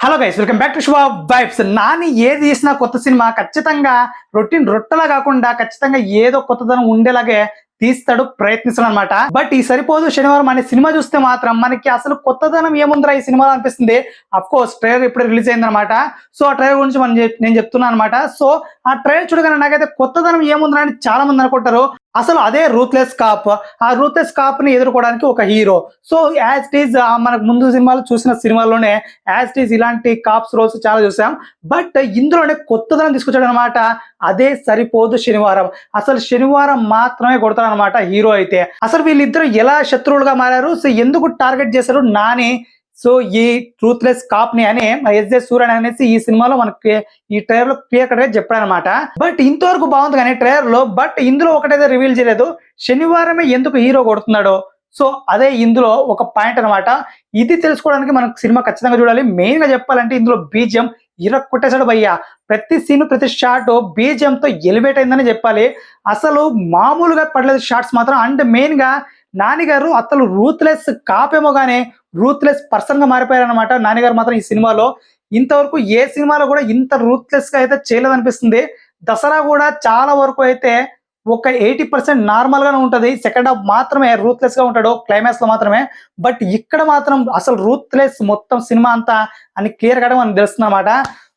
Hello guys welcome back to Shubha vibes Nani ఏది తీసినా కొత్త సినిమా ఖచ్చితంగా రొటీన్ రొట్టెలా కాకుండా ఖచ్చితంగా ఏదో కొత్తదనం ఉండేలాగే తీస్తాడు ప్రయత్నిస్తాడు అనమాట బట్ ఈ సరిపోదు శనివారం అనే సినిమా చూస్తే మాత్రం మనకి అసలు కొత్తదనం ఏముందిరా ఈ సినిమాలో అనిపిస్తుంది? అఫ్ కోర్స్ ట్రైలర్ ఇప్పుడు రిలీజ్ అయిందనమాట సో ఆ ట్రైలర్ గురించి మనం నేను చెప్తున్నాను అనమాట సో ఆ ట్రైలర్ చూడగానే నాకైతే కొత్తదనం ఏముందిరా అని చాలా మంది అనుకుంటారు. అసలు అదే రూత్లెస్ కాప్ ఆ రూత్లెస్ కాప్ని ఎదుర్కోవడానికి ఒక hero so as it's is మనకు ముందు సినిమాలు చూసిన సినిమాల్లోనే యాజ్ టీజ్ ఈజ్ ఇలాంటి కాప్స్ రోల్స్ చాలా చూసాం. బట్ ఇందులోనే కొత్తదనం తీసుకొచ్చాడు అనమాట అదే సరిపోదు శనివారం. అసలు శనివారం మాత్రమే కొడతాడు అనమాట హీరో అయితే. అసలు వీళ్ళిద్దరు ఎలా శత్రువులుగా మారారు? సో ఎందుకు టార్గెట్ చేశారు నాని? సో ఈ ట్రూత్లెస్ కాప్ని అని ఎస్ జే సూర్యన్ అనేసి ఈ సినిమాలో మనకి ఈ ట్రైలర్లో క్లియర్ కట్గా చెప్పాడనమాట. బట్ ఇంతవరకు బాగుంది కానీ ట్రైలర్లో బట్ ఇందులో ఒకటైతే రివీల్ చేయలేదు. శనివారమే ఎందుకు హీరో కొడుతున్నాడో. సో అదే ఇందులో ఒక పాయింట్ అన్నమాట ఇది తెలుసుకోవడానికి మనం సినిమా ఖచ్చితంగా చూడాలి. మెయిన్గా చెప్పాలంటే ఇందులో బీజం ఇర కొట్టేశాడు భయ్యా. ప్రతి సీన్ ప్రతి షాట్ బీజంతో ఎలివేట్ అయిందని చెప్పాలి. అసలు మామూలుగా పడలేదు షార్ట్స్ మాత్రం. అండ్ మెయిన్గా నానిగారు అసలు రూత్లెస్ కాపేమో కానీ రూత్లెస్ పర్సన్గా మారిపోయారనమాట నానిగారు మాత్రం ఈ సినిమాలో ఇంతవరకు ఏ సినిమాలో కూడా ఇంత రూత్లెస్గా అయితే చేయలేదు అనిపిస్తుంది దసరా కూడా చాలా వరకు అయితే ఒక ఎయిటీ పర్సెంట్ నార్మల్ ఉంటుంది ఉంటది. సెకండ్ హాఫ్ మాత్రమే రూత్లెస్గా ఉంటాడు. క్లైమాక్స్లో మాత్రమే. బట్ ఇక్కడ మాత్రం అసలు రూత్లెస్ మొత్తం సినిమా అంతా అని క్లియర్గా మనకు తెలుస్తుంది అనమాట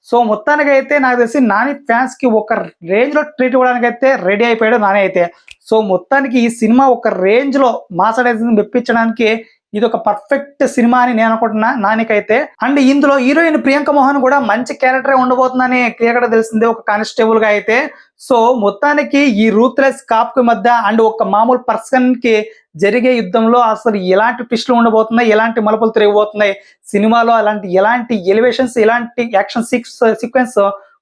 సో మొత్తానికి అయితే నాకు తెలిసి నాని ఫ్యాన్స్కి ఒక రేంజ్లో ట్రీట్ ఇవ్వడానికి అయితే రెడీ అయిపోయాడు నాని అయితే. సో మొత్తానికి ఈ సినిమా ఒక రేంజ్లో మాసడైజింగ్ మెప్పించడానికి ఇది ఒక పర్ఫెక్ట్ సినిమా అని నేను అనుకుంటున్నా నానికైతే. అండ్ ఇందులో హీరోయిన్ ప్రియాంక మోహన్ కూడా మంచి క్యారెక్టర్ ఉండబోతుందని క్లియర్గా తెలిసింది ఒక కానిస్టేబుల్గా అయితే. సో మొత్తానికి ఈ రూత్లెస్ కాప్కి మధ్య అండ్ ఒక మామూలు పర్సన్కి జరిగే యుద్ధంలో అసలు ఎలాంటి ట్విస్టులు ఉండబోతున్నాయి ఎలాంటి మలుపులు తిరగబోతున్నాయి సినిమాలో అలాంటి ఎలాంటి ఎలివేషన్స్ ఎలాంటి యాక్షన్ సిక్స్ సీక్వెన్స్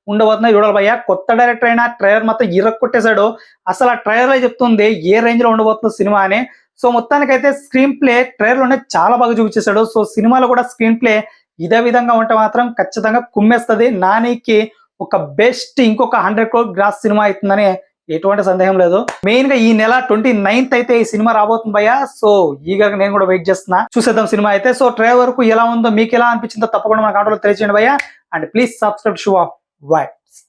ఉండబోతున్నాయి చూడాలి కొత్త డైరెక్టర్ అయినా ట్రైలర్ మొత్తం ఇరక్కొట్టేశాడు. అసలు ఆ ట్రైలర్ చెప్తుంది ఏ రేంజ్లో ఉండబోతుంది సినిమా అని. సో మొత్తానికైతే స్క్రీన్ ప్లే ట్రైలర్లోనే చాలా బాగా చూపించేశాడు. సో సినిమాలో కూడా స్క్రీన్ ప్లే ఇదే విధంగా ఉంటే మాత్రం ఖచ్చితంగా కుమ్మేస్తుంది. నానికి ఒక బెస్ట్ ఇంకొక హండ్రెడ్ క్రోర్ గ్రాస్ సినిమా అవుతుందని ఎటువంటి సందేహం లేదు. మెయిన్గా ఈ నెల ట్వంటీ నైన్త్ అయితే ఈ సినిమా రాబోతుంది భయ్య. సో ఈగా నేను కూడా వెయిట్ చేస్తున్నా. చూసేద్దాం సినిమా అయితే. సో ట్రైలర్ వరకు ఎలా ఉందో మీకు ఎలా అనిపించిందో తప్పకుండా మన కాంటలో తెలియజేయండి భయ్య. అండ్ ప్లీజ్ సబ్స్క్రైబ్ షూ వైబ్స్